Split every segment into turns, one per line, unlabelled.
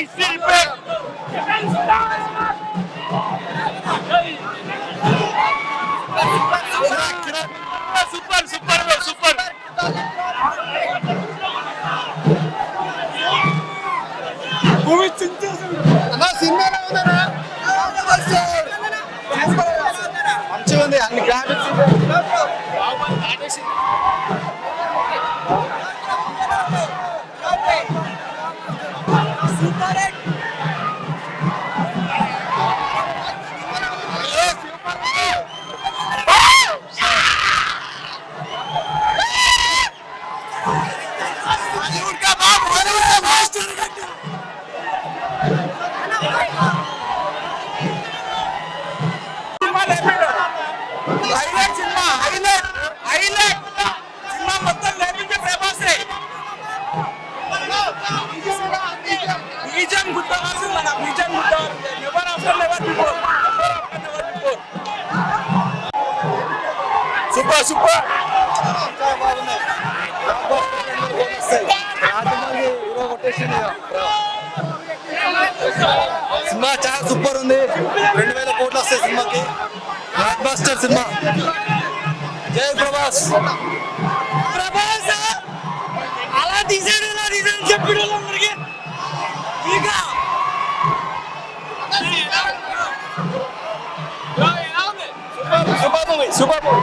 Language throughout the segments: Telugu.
సూపర్ సూపర్
సూపర్ అన్నా
సూపర్ సూపర్.
సినిమా చాలా సూపర్ ఉంది. రెండు వేల కోట్లు వస్తాయి సినిమాకి. Blockbuster cinema. జై ప్రభాస్.
ప్రభాస్ అలా తీసాడు ఇలా తీసాడు చెప్పాడు అందరికి ఇంకా.
Super movie super movie.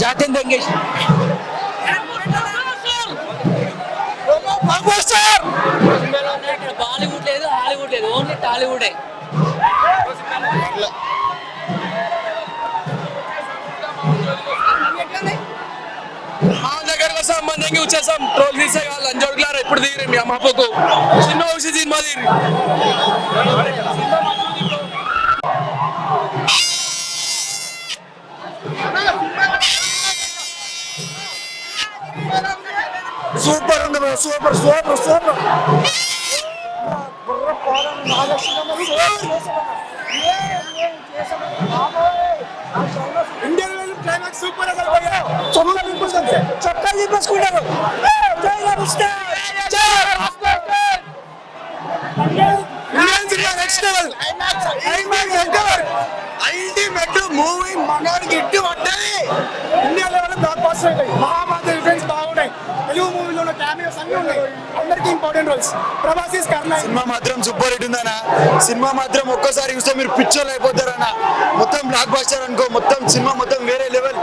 జాతిన్ దెంగేషన్
బాలీవుడ్ లేదు హాలీవుడ్ లేదు. ఓన్లీ టాలీవుడే.
మా దగ్గరకు వస్తాం మన దగ్గర వచ్చేసాం. ట్రోల్ తీసే వాళ్ళు అంజోడ్లారా ఇప్పుడు దిగిరి మీ అమ్మకు చిన్న వచ్చి సినిమా దిగిరి
సూపర్ ఉంది bro super super super.
Indian climax ultimate movie ఇట్టు పడ్డది. అన్ని ఉన్నాయి. అందరికీ important roles Prabhas Karna.
Cinema మాత్రం సూపర్ హిట్ ఉందన్న. సినిమా మాత్రం ఒక్కసారి చూస్తే మీరు పిక్చర్లు అయిపోతారన్న. మొత్తం బ్లాక్ బస్టర్ అనుకో మొత్తం సినిమా మొత్తం వేరే లెవెల్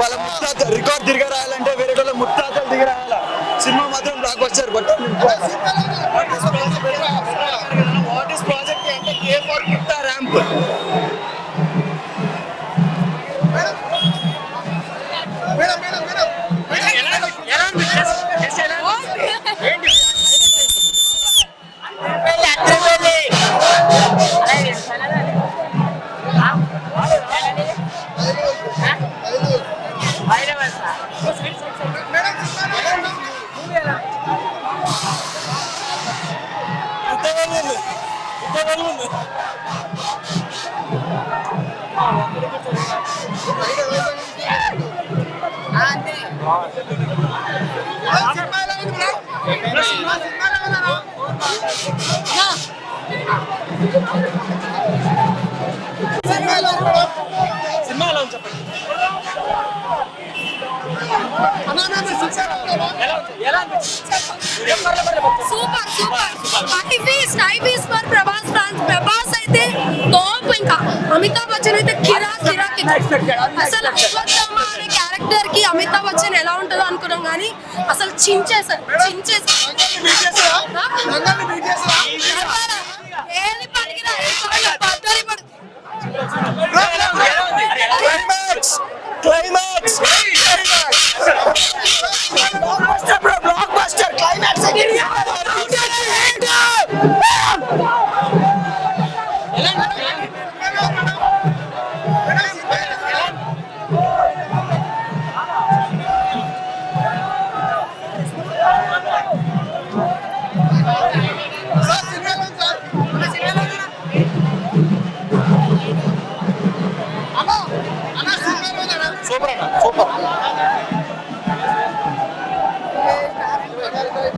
వాళ్ళ ముత్తాత రికార్డ్ తిరిగి రాయాలంటే వేరే వాళ్ళ ముత్తాతలు రాయాల? సినిమా మాత్రం బ్లాక్ బస్టర్ మొత్తం
super super high piece high for Prabhas Prabhas అయితే టాప్ ఇంకా. అమితాబ్ బచ్చన్ అయితే కిరా కిరా. అసలు అనే క్యారెక్టర్కి అమితాబ్ బచ్చన్ ఎలా ఉంటుందో అనుకున్నాం కానీ అసలు.
Climax climax blockbuster climax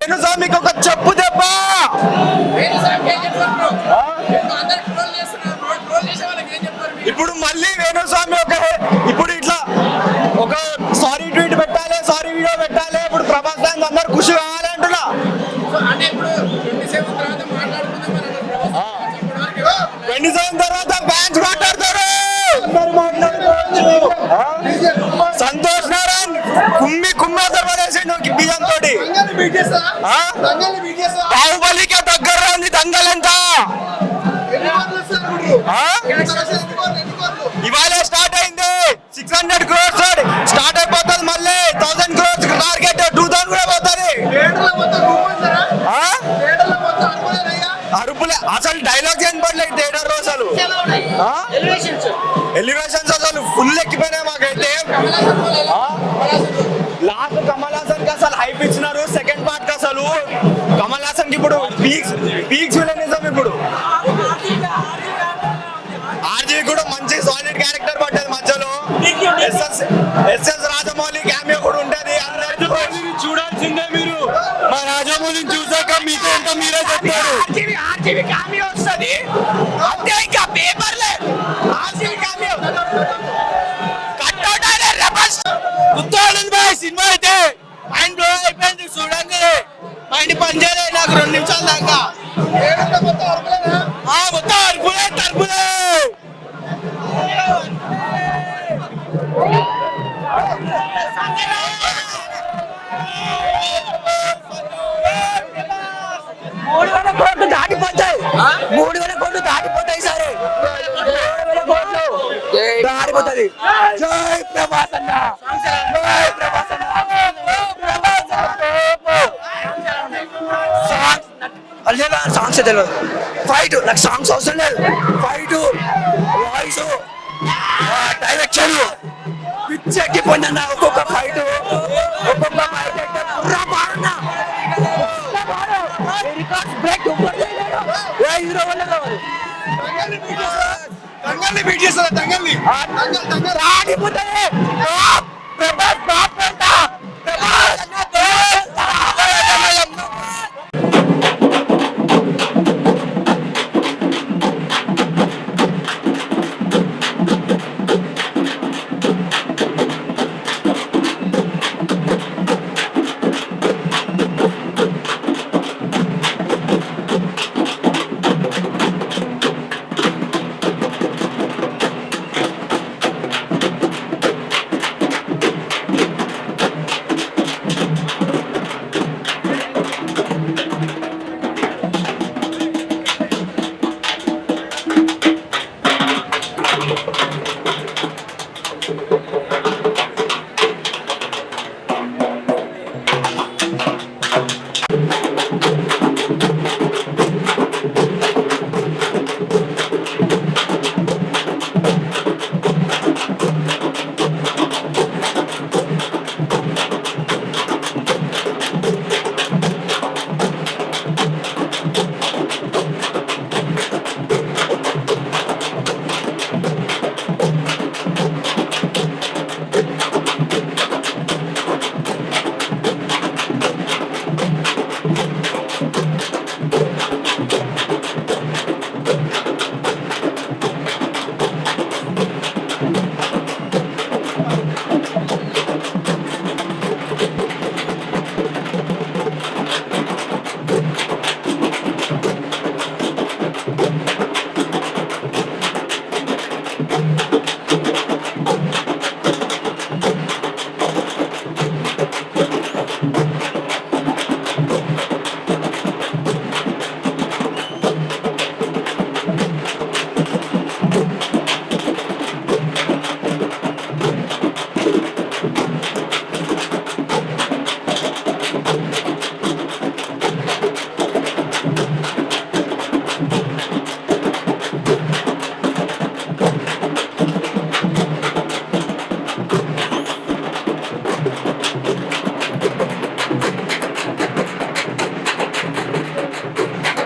నేను సార్ మీకు ఒక చెప్పు దెబ్బ ఇప్పుడు మళ్ళీ వేణుస్వామి ఒక ఇప్పుడు ఇట్లా ఒక సారీ ట్వీట్ పెట్టాలి సారీ వీడియో పెట్టాలి ఇప్పుడు ప్రభాస్ ఫ్యాన్స్ అందరు ఖుషి కావాలి అంటున్నా. ట్వంటీ సెవెన్ తర్వాత ఫ్యాన్స్ మాట్లాడతారు. అందరు మాట్లాడుకోవచ్చు బాహుబలికే దగ్గర ఉంది దంగలంతా ఆ? ఇవాళ స్టార్ట్ అయింది. సిక్స్ హండ్రెడ్ క్రోర్స్ స్టార్ట్ అయిపోతుంది మళ్ళీ. Thousand crores target two thousand కూడా పోతుంది? అరుపులే. అసలు డైలాగ్స్ ఏం పడలేదు థియేటర్లో అసలు? ఎలివేషన్స్. అసలు ఫుల్ ఎక్కిపోయినాయి మాకైతే. కమల్ హాసన్కి ఇప్పుడు పీక్స్ పీక్స్ విలనిజం ఇప్పుడు. ఆర్జీ కూడా మంచి సాలిడ్ క్యారెక్టర్ పడ్డది మధ్యలో. ఎస్ఎస్ ఎస్ఎస్ రాజమౌళి క్యామియో కూడా ఉంటది. చూడాల్సిందే మీరు. మా రాజమౌళిని చూసాక మీకు ఎంత మీరే చెప్తారు ఆర్జీవి క్యామియో వస్తుంది. అంతే ఇంకా పేపర్లే ఆర్జీవి క్యామియో కట్అవుట్ అయిన రెబల్స్ గుర్తోలేదు బాయ్ సినిమా అయితే. మైండ్ బ్లో అయిపోయింది చూడండి. మైండ్ పనిచేయలేదు నాకు రెండు నిమిషాల దాకా. ఆ, మొత్తం అరుపులే తరుపులే.
మూడు వేల కోట్లు దాటిపోతాయి. మూడు వేల కోట్లు దాటిపోతాయి సరే. కోట్లు దాటిపోతుంది జై ప్రభాస్ అన్న. జై ప్రభాస్. తెలియదు. ఫైట్ నాకు సాంగ్స్ అవసరం లేదు. ఫైట్ వాయిస్ డైరెక్షన్ పిచ్చి ఎక్కిపోయిందన్న ఒక